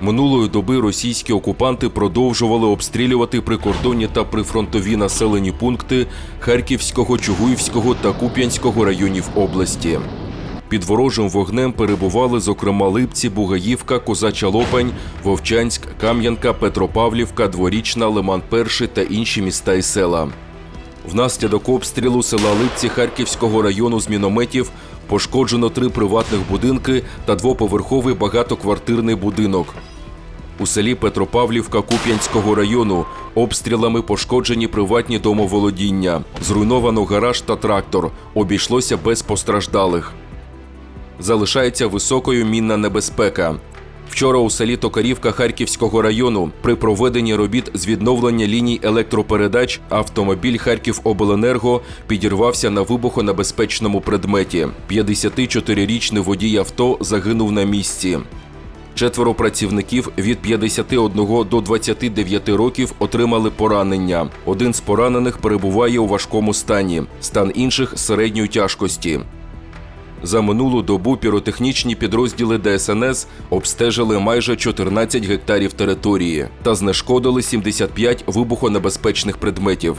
Минулої доби російські окупанти продовжували обстрілювати прикордонні та прифронтові населені пункти Харківського, Чугуївського та Куп'янського районів області. Під ворожим вогнем перебували, зокрема, Липці, Бугаївка, Козача Лопань, Вовчанськ, Кам'янка, Петропавлівка, Дворічна, Лиман Перший та інші міста і села. Внаслідок обстрілу села Липці Харківського району з мінометів пошкоджено три приватних будинки та двоповерховий багатоквартирний будинок. У селі Петропавлівка Куп'янського району обстрілами пошкоджені приватні домоволодіння, зруйновано гараж та трактор. Обійшлося без постраждалих. Залишається високою мінна небезпека. Вчора у селі Токарівка Харківського району при проведенні робіт з відновлення ліній електропередач автомобіль Харківобленерго підірвався на вибухонебезпечному предметі. 54-річний водій авто загинув на місці. Четверо працівників від 51 до 29 років отримали поранення. Один з поранених перебуває у важкому стані, стан інших середньої тяжкості. За минулу добу піротехнічні підрозділи ДСНС обстежили майже 14 гектарів території та знешкодили 75 вибухонебезпечних предметів.